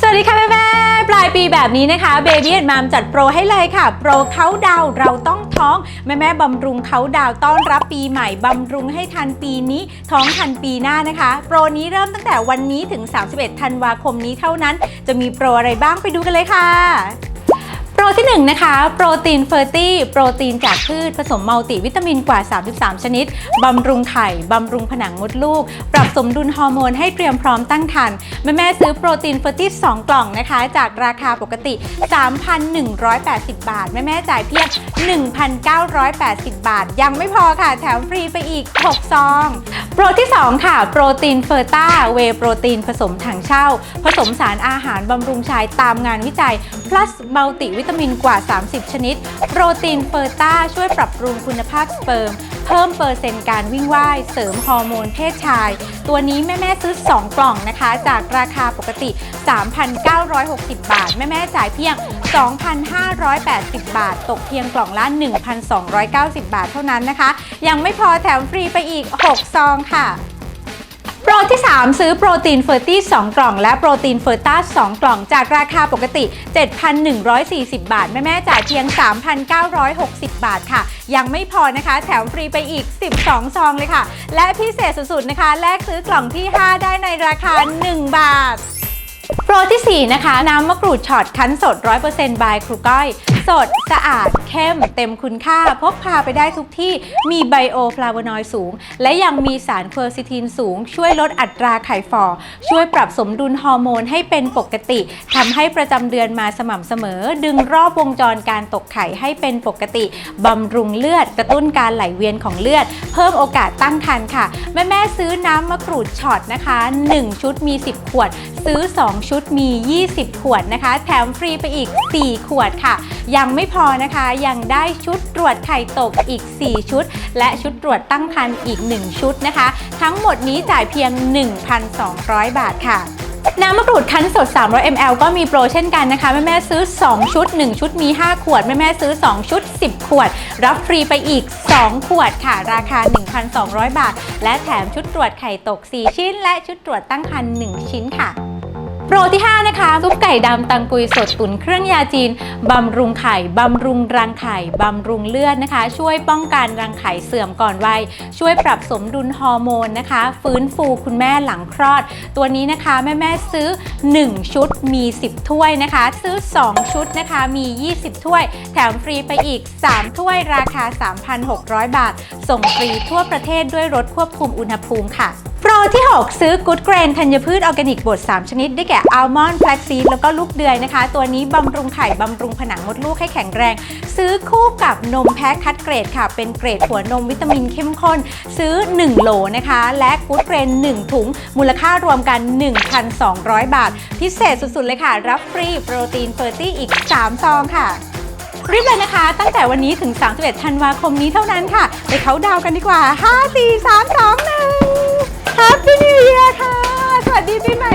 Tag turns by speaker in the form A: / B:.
A: สวัสดีค่ะแม่แม่ปลายปีแบบนี้นะคะ Baby and Mom จัดโปรให้เลยค่ะ โปรเขาดาวเราต้องท้อง แม่แม่บำรุงเขาดาวต้อนรับปีใหม่ บำรุงให้ทันปีนี้ท้องทันปีหน้านะคะ โปรนี้เริ่มตั้งแต่วันนี้ถึง 31 ธันวาคมนี้เท่านั้น จะมีโปรอะไรบ้างไปดูกันเลยค่ะ โปรที่1นะคะโปรตีนเฟอร์ตี้โปรตีนจากพืชผสมมัลติวิตามินกว่า 33 ชนิด บำรุงไข่ บำรุงผนังมดลูก ปรับสมดุลฮอร์โมนให้เตรียมพร้อมตั้งครรภ์แม่แม่ซื้อโปรตีนเฟอร์ตี้2กล่องนะคะ จากราคาปกติ 3,180 บาท แม่แม่จ่ายเพียง 1,980 บาท ยังไม่พอค่ะ แถมฟรีไปอีก 6 ซอง โปรที่ 2 ค่ะ โปรตีนเฟอร์ต้าเวโปรตีนผสมถังเช่า ผสมสารอาหารบำรุงชายตามงานวิจัย plus มัลติวิตามินกว่า 30 ชนิด โปรตีนเฟอร์ต้าช่วยปรับปรุงคุณภาพสเปิร์ม เพิ่มเปอร์เซ็นต์การวิ่งว่าย เสริมฮอร์โมนเพศชาย ตัวนี้แม่ๆซื้อ 2 กล่องนะคะ จากราคาปกติ 3,960 บาท แม่ๆจ่ายเพียง 2,580 บาท ตกเพียงกล่องละ 1,290 บาทเท่านั้นนะคะ ยังไม่พอแถมฟรีไปอีก 6 ซองค่ะ โปรที่ 3 ซื้อโปรตีนเฟอร์ตี้2กล่อง และโปรตีนเฟอร์ต้า2กล่อง จากราคาปกติ 7,140 บาท แม่แม่จ่ายเพียง 3,960 บาทค่ะ ยังไม่พอนะคะ แถมฟรีไปอีก 12 ซองเลยค่ะ และพิเศษสุดๆนะคะ แลกซื้อกล่องที่ 5 ได้ในราคา 1 บาท ปรที่ 4 นะคะ น้ำมะกรูดช็อตคั้นสด 100%บายครูก้อย สดสะอาด เข้ม เต็มคุณค่า พกพาไปได้ทุกที่มีไบโอฟลาโวนอยด์สูง และยังมีสารเคอร์ซิทินสูง ช่วยลดอัตราไข่ฝ่อ ช่วยปรับสมดุลฮอร์โมนให้เป็นปกติทำให้ประจำเดือนมาสม่ำเสมอ ดึงรอบวงจรการตกไข่ให้เป็นปกติบำรุงเลือด กระตุ้นการไหลเวียนของเลือด เพิ่มโอกาสตั้งครรภ์ค่ะ แม่แม่ซื้อน้ำมะกรูดช็อตนะคะ 1 ชุดมี 10 ขวดซื้อ 2 ชุดมี 20 ขวดนะคะ แถมฟรีไปอีก 4 ขวดค่ะ ยังไม่พอนะคะยังได้ชุดตรวจไข่ตกอีก 4 ชุด และชุดตรวจตั้งครรภ์อีก 1 ชุดนะคะ ทั้งหมดนี้จ่ายเพียง 1,200 บาทค่ะน้ำมะกรูดคั้นสด 300 ml ก็มีโปรเช่นกันนะคะ แม่แม่ซื้อ 2 ชุด 1 ชุดมี 5 ขวด แม่แม่ซื้อ 2 ชุด 10 ขวด รับฟรีไปอีก 2 ขวดค่ะ ราคา 1,200 บาท และแถมชุดตรวจไข่ตก 4 ชิ้น และชุดตรวจตั้งครรภ์1ชิ้นค่ะ โปรที่ 5 นะคะ ซุปไก่ดำตังกุยสดตุ๋นเครื่องยาจีน บำรุงไข่ บำรุงรังไข่ บำรุงเลือดนะคะ ช่วยป้องกันรังไข่เสื่อมก่อนวัย ช่วยปรับสมดุลฮอร์โมนนะคะ ฟื้นฟูคุณแม่หลังคลอด ตัวนี้นะคะแม่แม่ซื้อ 1 ชุดมี 10 ถ้วยนะคะ ซื้อ 2 ชุดนะคะมี 20 ถ้วย แถมฟรีไปอีก 3 ถ้วยราคา 3,600 บาท ส่งฟรีทั่วประเทศด้วยรถควบคุมอุณหภูมิค่ะ โปรที่ 6 ซื้อ Good Grain ธัญพืชออร์แกนิกบด 3 ชนิด ได้แก่อัลมอนด์แฟลกซีดแล้วก็ลูกเดือยนะคะ ตัวนี้บำรุงไข่ บำรุงผนังมดลูกให้แข็งแรง ซื้อคู่กับนมแพ็คคัดเกรดค่ะ เป็นเกรดหัวนมวิตามินเข้มข้น ซื้อ 1 โหลนะคะ และ Good Grain 1ถุง มูลค่ารวมกัน 1,200 บาท พิเศษสุดๆ เลยค่ะ รับฟรีโปรตีนเฟอร์ตี้อีก 3 ซองค่ะรีบเลยนะคะ ตั้งแต่วันนี้ถึง 31 ธันวาคมนี้เท่านั้นค่ะ ไปเขาดาวกันดีกว่า 5 4 3 2 1 Happy New Year ค่ะ สวัสดีปีใหม่